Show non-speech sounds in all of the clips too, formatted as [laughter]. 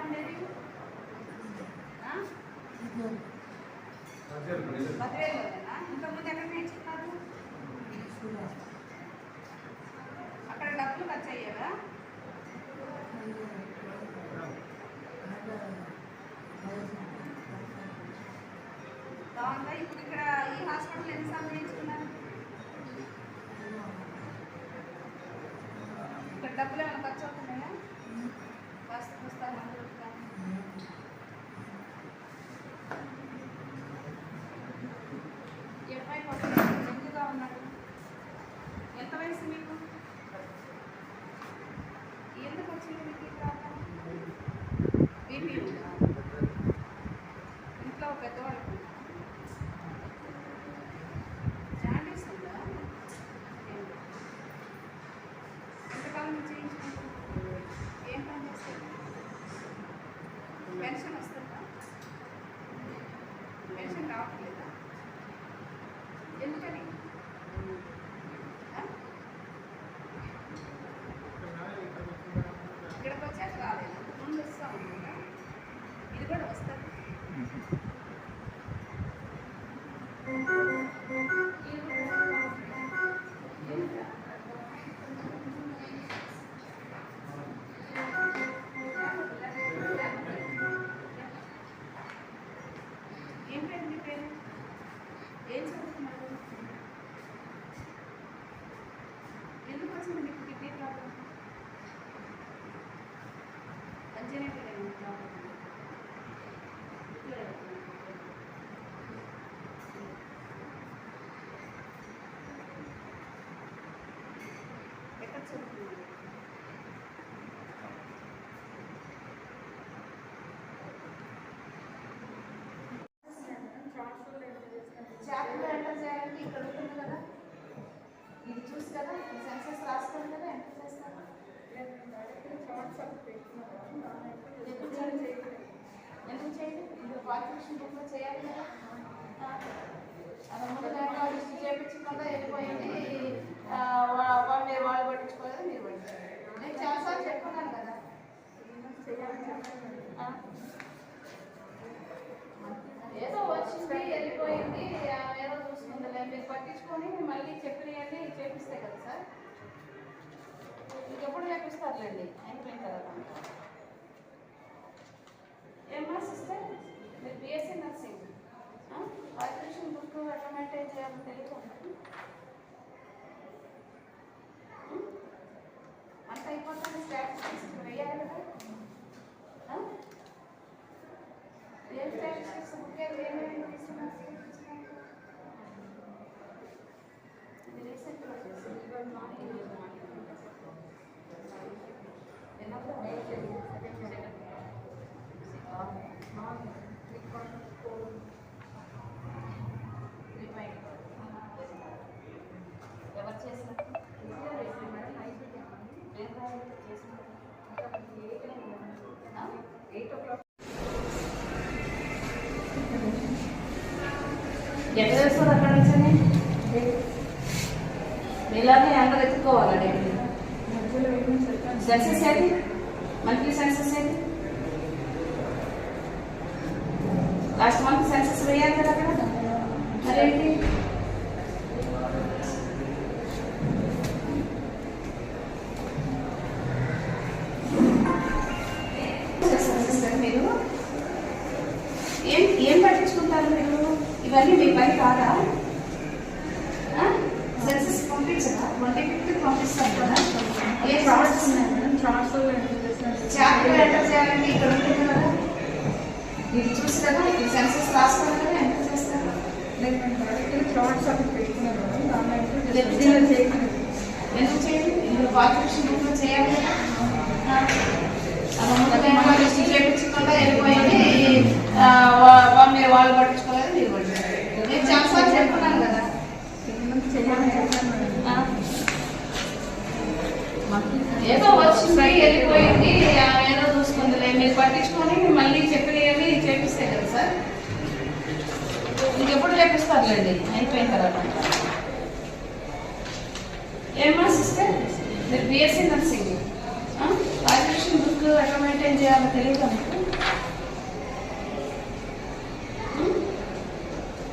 ఉండేది ఆ? ఇంతకుముందు ఎక్కడ నేర్చుకున్నారు? అక్కడ డబ్బులు ఖర్చు అయ్యేవా బాగుందా? ఇప్పుడు ఇక్కడ ఈ హాస్పిటల్ ఎన్నిసార్లు నేర్చుకున్నారు? ఇక్కడ డబ్బులు ఏమైనా ఖర్చు చేయాలి ఇప్పుడు చేయాలి కదా? అది ముందుగా లిస్ట్ చేయించకుండా వెళ్ళిపోయింది. వాళ్ళు వాళ్ళు పట్టించుకోలేదు మీరు పట్టించుకోలేదు. నేను చాలాసార్లు చెప్పుకున్నాను కదా. ఏదో వచ్చింది వెళ్ళిపోయింది ఏదో చూసుకుందలే మీరు పట్టించుకొని మళ్ళీ చెప్పినవన్నీ చేపిస్తే కదా సార్. మీకు ఎప్పుడు చేపిస్తారులేండి? అయిపోయిన తర్వాత ఏమా సిస్టర్ మీరు బిఎస్సీ నర్సింగ్ వైబ్రేషన్ బుక్ ఎట్లా మెయింటైన్ చేయాలో తెలియదు అంత అయిపోతుంది స్టాటిస్టిక్స్ వేయాలి కదా ఆ? ఏం స్టాటిస్టిక్స్ బుక్ ఏమేమి తీసుకున్నారు ఇది రీసెంట్గా చేసింది ఇవాళ ఎక్కడ చేస్తారు అక్కడ నుంచి మీలాగే అందరు ఎత్తుకోవాలండి సెన్సెస్ ఏది? మంత్లీ సెన్సెస్ ఏది? లాస్ట్ మంత్ సెన్సెస్ వేయాలి కదా అక్కడ? మరేంటి? మీరు? ఏం ఏం పట్టించుకుంటారు మీరు? ఇవన్నీ మీ పని కాదా సెన్సెస్ పంపించదా ట్వంటీ ఫిఫ్త్ పంపిస్తాను కదా ఏ ఫ్రాడ్స్ చాప్టర్ ఎంటర్ చేయాలంటే ఇక్కడ ఉంటుంది కదా ఇది చూసి కదా ఇక్కడ సెన్సెస్ రాసుకోవాలి కదా ఎంటర్ చేస్తారు ఎందుకు చేయాలి ఆ, ఏదో వచ్చింది వెళ్ళిపోయింది ఏదో చూసుకుందిలే మీరు పట్టించుకొని మళ్ళీ చెప్పినవి చేపిస్తే కదా సార్? ఇంకెప్పుడు చేపిస్తారులేండి అయిపోయిన తర్వాత. ఏమా సిస్టర్? మీరు బిఎస్సీ నర్సింగ్. వాల్యుయేషన్ బుక్ ఎట్లా మెయింటైన్ చేయాలో తెలియదు మీకు?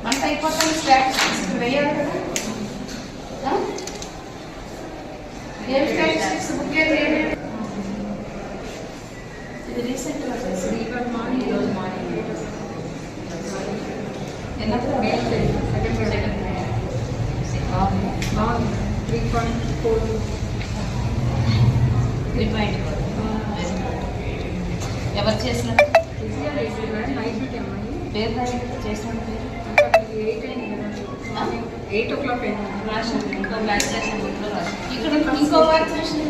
అంత అయిపోతుంది స్టాక్స్ వేయాలి కదా. ఇది రీసెంట్గా చేసింది ఇవాళ మార్నింగ్ ఈరోజు మార్నింగ్ ఎన్నప్పుడు సెకండ్ సెకండ్ బాగుంది. Three point four three point ఎవరు చేసిన? పేరు చేసిన పేరు? ఎయిట్ అయింది ఎయిట్ ఓ క్లాక్ అయింది. ఇక్కడ ఇంకో వ్యాక్సినేషన్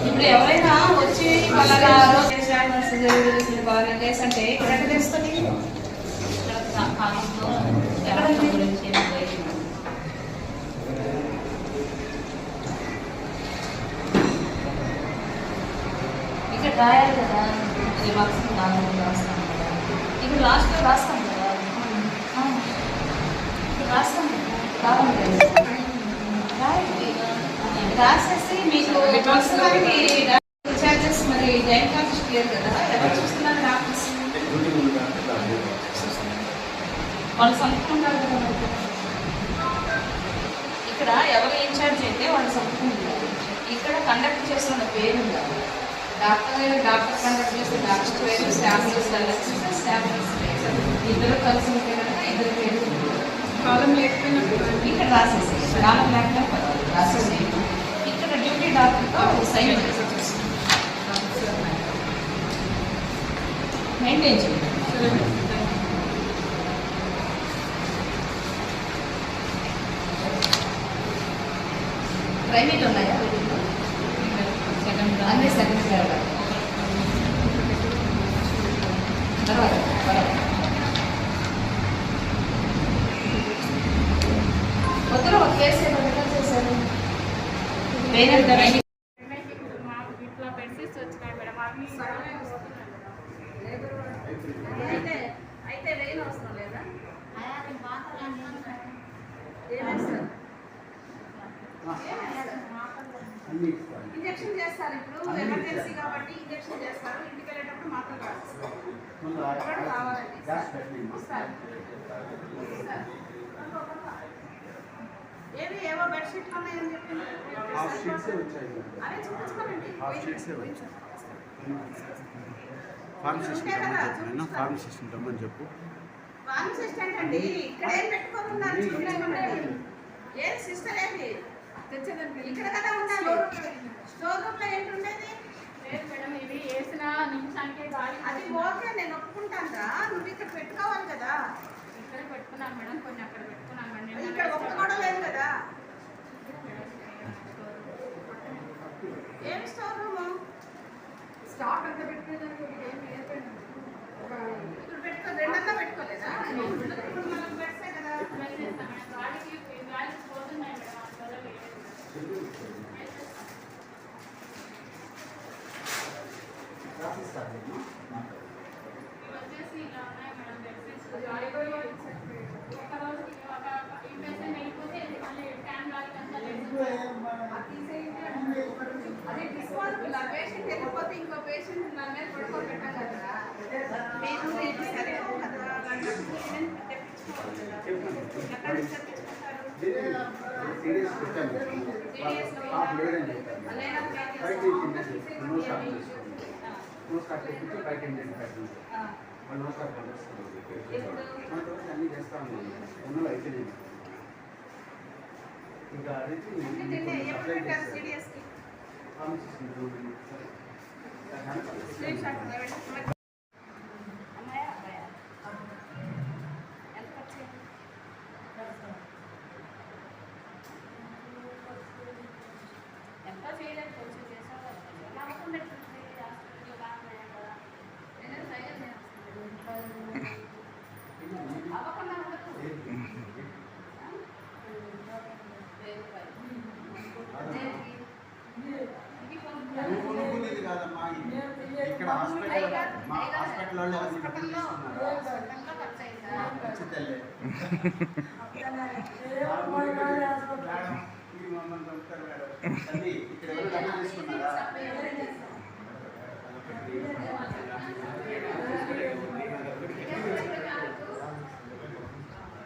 ఇప్పుడు ఎవరైనా వచ్చి వాళ్ళ బాగా అంటే ఇక్కడ ఎక్కడ తెలుస్తుంది ఎక్కడ ఉంది? ఇక్కడ రాయాలి కదా ఈ మార్క్స్ నాలుగు రాస్తాం కదా. ఇక్కడ లాస్ట్లో రాస్తాం కదా. రాస్తాం. రాసేసి మీకు ప్రస్తుతానికి చార్జెస్ మరి జాయింట్ కాస్ట్ క్లియర్ కదా. ఎవరు చూస్తున్నారు డాక్టర్స్ వాళ్ళు సంతకుంటారు కదా. ఇక్కడ ఎవరు ఇన్ఛార్జ్ అయితే వాళ్ళు సంతకుంటారు ఇక్కడ కండక్ట్ చేస్తున్న పేరు ఉండాలి. డాక్టర్ డాక్టర్ కండక్ట్ చేస్తే డాక్టర్ పేరు స్టాఫ్ చేస్తే స్టాఫ్ ఇద్దరు కలిసి ఉంటే కనుక ఇద్దరు పేరు కాలం లేకపోయినప్పుడు ఇక్కడ రాసేసి కాలం లేకుండా రాసేసి ఇక్కడ డ్యూటీ డాక్టర్తో సైన్ చేసి మెయింటైన్ చేయండి. ప్రైవేట్ ఉన్నాయా? అన్నీ సెకండ్ తర్వాత కొత్తలో ఒక కేసు ఏదో చేశారు. వచ్చినాయి మేడం అయితే అయితే వెయిన్ అవసరం లేదా ఇంజక్షన్ చేస్తారు. ఇప్పుడు ఎమర్జెన్సీ కాబట్టి ఇంజక్షన్ చేస్తారు. ఇంటికి వెళ్ళేటప్పుడు మాత్రం కావాలండి. ఏవి ఏవో బెడ్షీట్లు ఉన్నాయని చెప్పి హాఫ్ షీట్సే వచ్చాయి. అవే చూపించుకోనండి. ఫార్మసిస్ట్ ఫార్మసిస్ట్ రమ్మని చెప్పు. ఫార్మసిస్ట్ అండి ఇక్కడ ఏం పెట్టుకోకుండా ఏది సిస్టర్ ఏంటి తెచ్చేదానికి ఇక్కడ కదా ఉండాలి. స్టోర్ రూమ్లో ఏంటి ఉండేది? లేదు మేడం ఇవి వేసిన నిమిషానికి గాలి అది ఓకే నేను ఒప్పుకుంటాను నువ్వు ఇక్కడ పెట్టుకోవాలి కదా. ఇక్కడ పెట్టుకున్నాను మేడం కొన్ని అక్కడ పెట్టుకున్నాను మేడం. ఇక్కడ ఒక్క కూడా లేదు కదా. ఏమి స్టోర్ రూమ్? స్టాక్ అంతా పెట్టుకునేదానికి ఒకటి ఏం లేదు. మేడం. ఒక ఇక్కడ పెట్టుకో రెండన్నా పెట్టుకోలేదా? ఇప్పుడు మనం పెడితే కదా వేసేస్తాను మేడం గాలికి గాలి పోతున్నాయి మేడం అందువల్ల వేయలేదు. ఇవి వచ్చేసి ఇలా ఉన్నాయి మేడం బెడ్షీట్స్ గాలి ఒక రోజుకి ఒక ఈ పేషెంట్ వెళ్ళిపోతే ఇది మళ్ళీ ఫ్యాన్ గాలికి అంతా లేదు అది తీసేయండి అంటే ఒక రోజు అదే డిస్పాసిబుల్ ఆ పేషెంట్ వెళ్ళిపోతే ఇంకో పేషెంట్ నా మీద పడుకోబెట్టాం కదా మీరు ఇది సరిపోవు కదా దాంట్లో ఏదైనా తెప్పించుకోవాలి కదా ఎక్కడ నుంచి తెప్పించుకుంటారు సీరియస్ పెట్టాను Serious లో హాఫ్ లేదని చెప్పాను లేదా బయట నో స్టాప్ చేసుకోండి నో స్టాప్ తెప్పించి బయట ఏంటంటే పెట్టండి వాళ్ళు నో స్టాప్ పంపిస్తారు మన రోజు అన్నీ చేస్తా ఉన్నాను ఉన్నలో అయితే నేను ఇంకా అడిగి ఎప్పుడు పెట్టారు సీరియస్కి ఫార్మసిస్ట్ స్క్రీన్ షాట్ అమ్మాయా అబ్బాయా ఎంత ఖర్చు అయింది? ఎంత చేయలేదు కొంచెం చేసావు నమ్మకం పెట్టుకుంటే హాస్పిటల్ బాగున్నాయి కదా నేను సైలెంట్ అవ్వకుండా ఉండదు వెయ్యి రూపాయలు. దేనికి? ఇది కొనుక్కున్నాను. నువ్వు కొనుక్కునేది కాదమ్మా ఇక్కడ హాస్పిటల్ మా హాస్పిటల్ వాళ్ళు ఎవరిని హాస్పిటల్లో తీసుకున్నారు హాస్పిటల్లో ఖర్చు అయిందా? మంచి తల్లే మేడం ఈ మమ్మల్ని చంపుతారు మేడం తల్లి ఇక్కడ ఎవరు డబ్బులు తీసుకున్నారా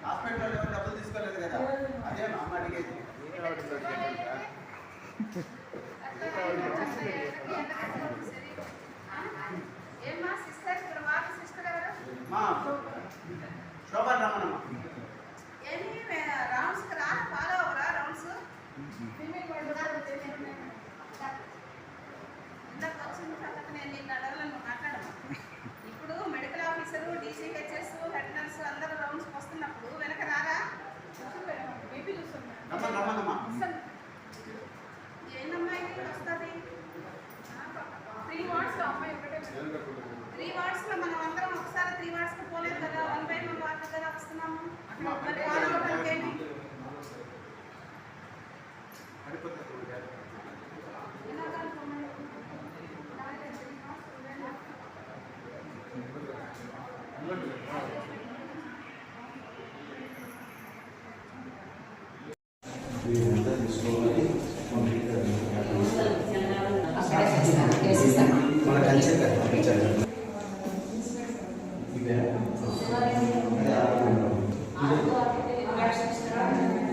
హాస్పిటల్లో డబ్బులు తీసుకోలేదు కదా. అదే మా అమ్మ అడిగేది ఏమ్మా సిస్టర్ ఇక్కడ వాటి సిస్టర్ ఎవరు మా శోభా రమణమ్మ ఏమి రౌండ్స్కి రా ఫాలో అవరా రౌండ్స్ ఇందాక వచ్చిన తర్వాత నేను నిన్ను అడగలను మాట్లాడను ఇప్పుడు medical officer DCHS head nurse అందరూ రౌండ్స్కి వస్తున్నప్పుడు వెనక రారా? బీపీ ఇది? వస్తుంది? త్రీ అమ్మాయి ఒకటే త్రీ వార్డ్స్లో మనం అందరం ఒకసారి త్రీ వార్డ్స్కి పోలేదు కదా? వన్ బై వన్ వార్డ్ కదా వస్తున్నాము.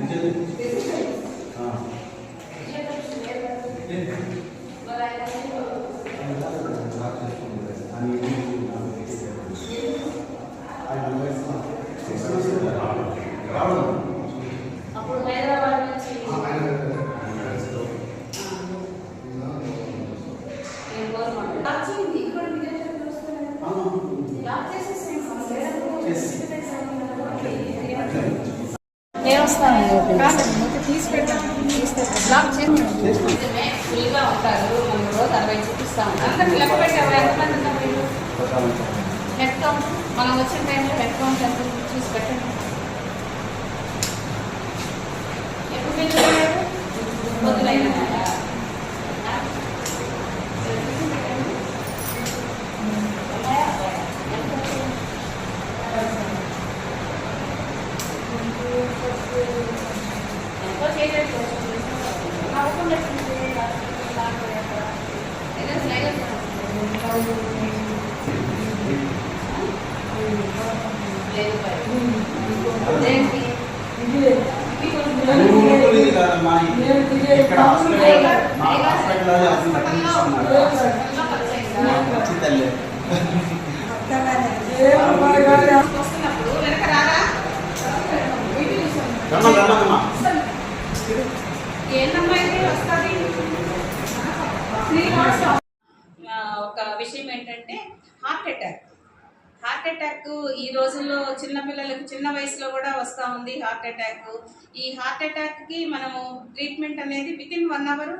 Где? А. Где-то в ఫుల్గా ఉంటారు మనం రోజు అరవై చూపిస్తాం అందరికి లెక్క పెట్టాము ఎంతమంది ఉన్నారు మీరు హెడ్ కౌంట్ మనం వచ్చిన టైంలో హెడ్ కౌంట్ ఎంత చూసి పెట్టండి ఎప్పుడు వెళ్ళారు పొద్దునైనా ఎంతో చేయలేదు నవ్వకుండా లేదు ఇది కాదమ్మా ఇక్కడ [laughs] హాస్పిటల్ మా హాస్పిటల్లో అసలు డబ్బులు తీసుకున్నారా వచ్చి తల్లి వస్తున్నప్పుడు వెనక రారా రమ్మని రమ్మనమ్మా ఏంటమ్మా ఇది వస్తుంది త్రీ మంత్స్ ఒక విషయం ఏంటంటే హార్ట్ అటాక్ హార్ట్ అటాక్ ఈ రోజుల్లో చిన్న పిల్లలకు చిన్న వయసులో కూడా వస్తూ ఉంది హార్ట్ అటాక్. ఈ హార్ట్ అటాక్కి మనము ట్రీట్మెంట్ అనేది విత్ ఇన్ వన్ అవర్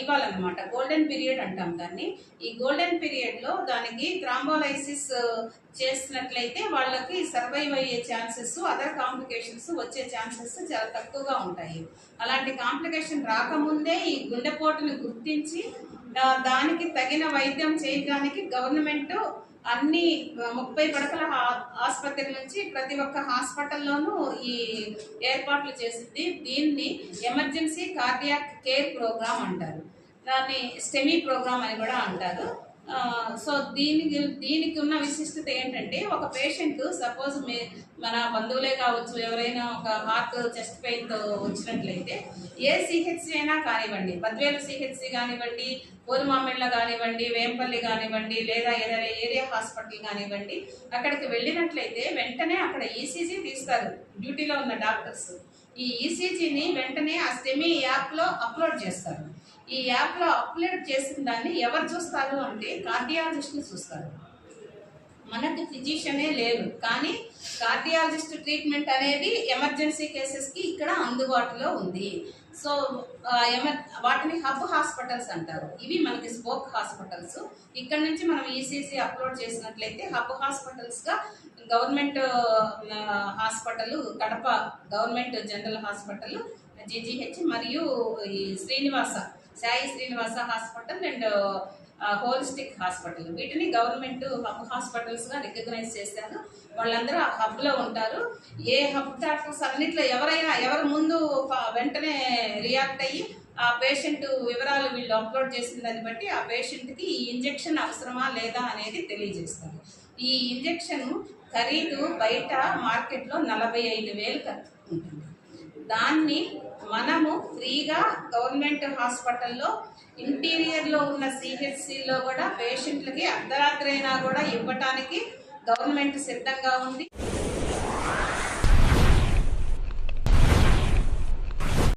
ఇవ్వాలన్నమాట. గోల్డెన్ పీరియడ్ అంటాం దాన్ని. ఈ గోల్డెన్ పీరియడ్లో దానికి థ్రాంబోలైసిస్ చేసినట్లయితే వాళ్ళకి సర్వైవ్ అయ్యే ఛాన్సెస్ అదర్ కాంప్లికేషన్స్ వచ్చే ఛాన్సెస్ చాలా తక్కువగా ఉంటాయి. అలాంటి కాంప్లికేషన్ రాకముందే ఈ గుండెపోటుని గుర్తించి దానికి తగిన వైద్యం చేయడానికి గవర్నమెంట్ అన్ని ముప్పై పడకల ఆసుపత్రి నుంచి ప్రతి ఒక్క హాస్పిటల్లోనూ ఈ ఏర్పాట్లు చేసింది. దీన్ని ఎమర్జెన్సీ కార్డియాక్ కేర్ ప్రోగ్రామ్ అంటారు. దాన్ని స్టెమీ ప్రోగ్రామ్ అని కూడా అంటారు. సో దీనికి దీనికి ఉన్న విశిష్టత ఏంటంటే ఒక పేషెంట్ సపోజ్ మీ మన బంధువులే కావచ్చు ఎవరైనా ఒక హార్ట్ చెస్ట్ పెయిన్తో వచ్చినట్లయితే ఏ సిహెచ్సి అయినా కానివ్వండి బద్వేలు సిహెచ్సి కానివ్వండి పూర్మామిళ్ళ కానివ్వండి వేంపల్లి కానివ్వండి లేదా ఏదైనా ఏరియా హాస్పిటల్ కానివ్వండి అక్కడికి వెళ్ళినట్లయితే వెంటనే అక్కడ ఈసీజీ తీస్తారు డ్యూటీలో ఉన్న డాక్టర్స్. ఈ ఈసీజీని వెంటనే ఆ సెమీ యాప్లో అప్లోడ్ చేస్తారు. ఈ యాప్లో అప్లోడ్ చేసిన దాన్ని ఎవరు చూస్తారు అంటే కార్డియాలజిస్ట్ని చూస్తారు. మనకు ఫిజిషియనే లేరు కానీ కార్డియాలజిస్ట్ ట్రీట్మెంట్ అనేది ఎమర్జెన్సీ కేసెస్కి ఇక్కడ అందుబాటులో ఉంది. సో ఎమర్ వాటిని హబ్ హాస్పిటల్స్ అంటారు. ఇవి మనకి స్పోక్ హాస్పిటల్స్. ఇక్కడ నుంచి మనం ఈసీసీ అప్లోడ్ చేసినట్లయితే hub హాస్పిటల్స్గా government hospital Kadapa government general hospital GGH మరియు ఈ Srinivasa Sai Srinivasa hospital and holistic hospital. వీటిని గవర్నమెంట్ హబ్ హాస్పిటల్స్గా రికగ్నైజ్ చేశాను వాళ్ళందరూ ఆ హబ్లో ఉంటారు. ఏ హబ్ డాక్టర్స్ అన్నిట్లో ఎవరైనా ఎవరు ముందు వెంటనే రియాక్ట్ అయ్యి ఆ పేషెంట్ వివరాలు వీళ్ళు అప్లోడ్ చేసిన దాన్ని బట్టి ఆ పేషెంట్కి ఈ ఇంజెక్షన్ అవసరమా లేదా అనేది తెలియజేస్తారు. ఈ ఇంజెక్షన్ ఖరీదు బయట మార్కెట్లో నలభై ఐదు వేలు ఖర్చు ఉంటుంది. దాన్ని మనము ఫ్రీగా గవర్నమెంట్ హాస్పిటల్లో ఇంటీరియర్లో ఉన్న సిహెచ్సిలో కూడా పేషెంట్లకి అర్ధరాత్రి అయినా కూడా ఇవ్వటానికి గవర్నమెంట్ సిద్ధంగా ఉంది.